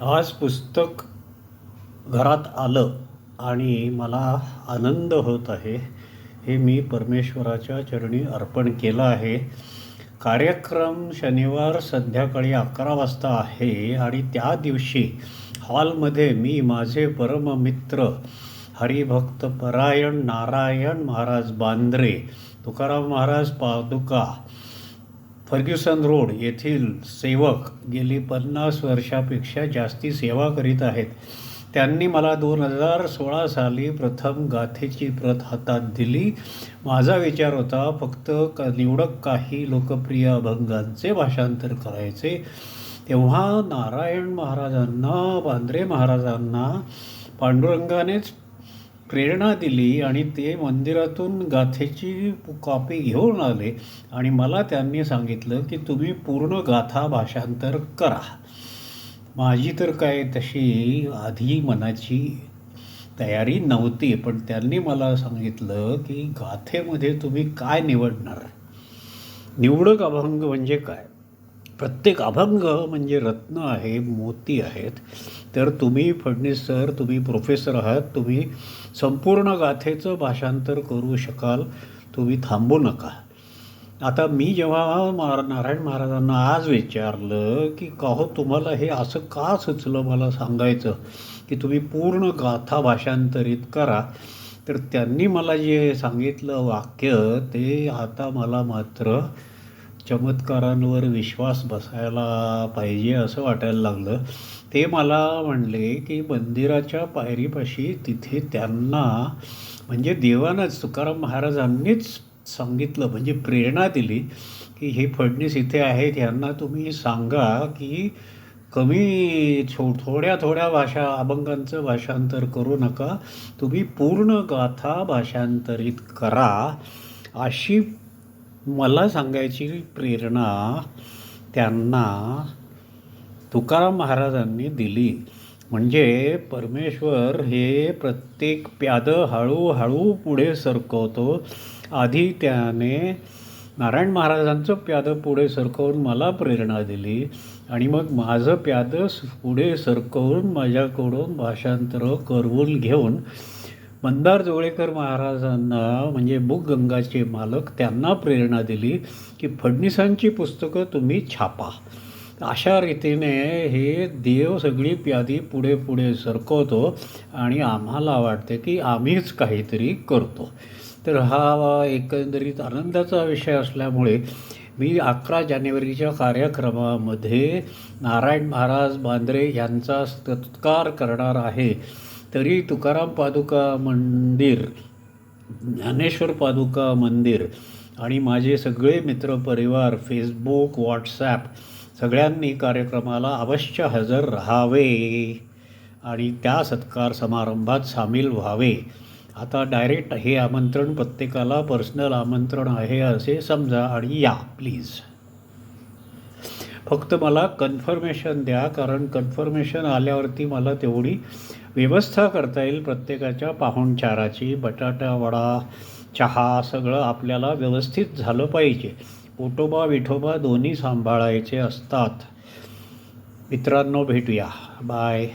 आज पुस्तक घरात आलं आणि मला आनंद होत आहे हे मी परमेश्वराच्या चरणी अर्पण केलं आहे. कार्यक्रम शनिवार संध्याकाळी अकरा वाजता आहे आणि त्या दिवशी हॉलमध्ये मी माझे परममित्र हरिभक्त परायण नारायण महाराज बांद्रे तुकाराम महाराज पादुका फर्ग्युसन रोड येथील सेवक गेली पन्नास वर्षापेक्षा जास्ती सेवा करीत आहेत. त्यांनी मला दोन हजार सोळा साली प्रथम गाथेची प्रत हातात दिली. माझा विचार होता फक्त क निवडक काही लोकप्रिय अभंगांचे भाषांतर करायचे. तेव्हा नारायण महाराजांना बांद्रे महाराजांना पांडुरंगानेच प्रेरणा दिली आणि ते मंदिरातून गाथेची कॉपी घेऊन आले आणि मला त्यांनी सांगितलं की तुम्ही पूर्ण गाथा भाषांतर करा. माझी तर काय तशी आधी मनाची तयारी नव्हती पण त्यांनी मला सांगितलं की गाथेमध्ये तुम्ही काय निवडणार? निवडक अभंग म्हणजे काय? प्रत्येक अभंग म्हणजे रत्न आहे मोती आहेत. तर तुम्ही फडणीस सर तुम्ही प्रोफेसर आहात तुम्ही संपूर्ण गाथेचं भाषांतर करू शकाल तुम्ही थांबू नका. आता मी जेव्हा महारा नारायण महाराजांना आज विचारलं की का हो तुम्हाला हे असं का सुचलं मला सांगायचं? की तुम्ही पूर्ण गाथा भाषांतरित करा. तर त्यांनी मला जे सांगितलं वाक्य ते आता मला मात्र चमत्कारांवर विश्वास बसायला पाहिजे असं वाटायला लागलं. ते मला म्हणले की मंदिराच्या पायरीपाशी तिथे त्यांना म्हणजे देवानंच तुकाराम महाराजांनीच सांगितलं म्हणजे प्रेरणा दिली की हे फडणीस इथे आहेत यांना तुम्ही सांगा की कमी छो थोड्या थोड्या भाषा अभंगांचं भाषांतर करू नका. तुम्ही पूर्ण गाथा भाषांतरित करा. अशी मला सांगायची प्रेरणा त्यांना तुकाराम महाराजांनी दिली. म्हणजे परमेश्वर हे प्रत्येक प्यादं हळूहळू पुढे सरकवतो. आधी त्याने नारायण महाराजांचं प्यादं पुढे सरकवून मला प्रेरणा दिली. आणि मग माझं प्यादं पुढे सरकवून माझ्याकडून भाषांतर करवून घेऊन मंदार जोगळेकर महाराजांना म्हणजे बुकगंगाचे मालक त्यांना प्रेरणा दिली की फडणीसांची पुस्तकं तुम्ही छापा. अशा रीतीने हे देव सगळी प्यादी पुढे पुढे सरकवतो आणि आम्हाला वाटते की आम्हीच काहीतरी करतो. तर हा एकंदरीत आनंदाचा विषय असल्यामुळे मी अकरा जानेवारीच्या कार्यक्रमामध्ये नारायण महाराज बांद्रे यांचा सत्कार करणार आहे. तरी तुकाराम पादुका मंदिर ज्ञानेश्वर पादुका मंदिर आणि माझे सगळे मित्रपरिवार फेसबुक व्हॉट्सॲप सगळ्यांनी कार्यक्रमाला अवश्य हजर राहावे आणि त्या सत्कार समारंभात सामील व्हावे. आता डायरेक्ट हे आमंत्रण प्रत्येकाला पर्सनल आमंत्रण आहे असे समजा आणि या प्लीज फक्त मला कन्फर्मेशन द्या कारण कन्फर्मेशन आल्यावरती मला तेवढी व्यवस्था करता येईल प्रत्येकाच्या पाहुणचाराची बटाटा वडा चहा सगळं आपल्याला व्यवस्थित झालं पाहिजे. पोटोबा विठोबा दोन्ही सांभाळायचे असतात. मित्रांनो भेटूया. बाय.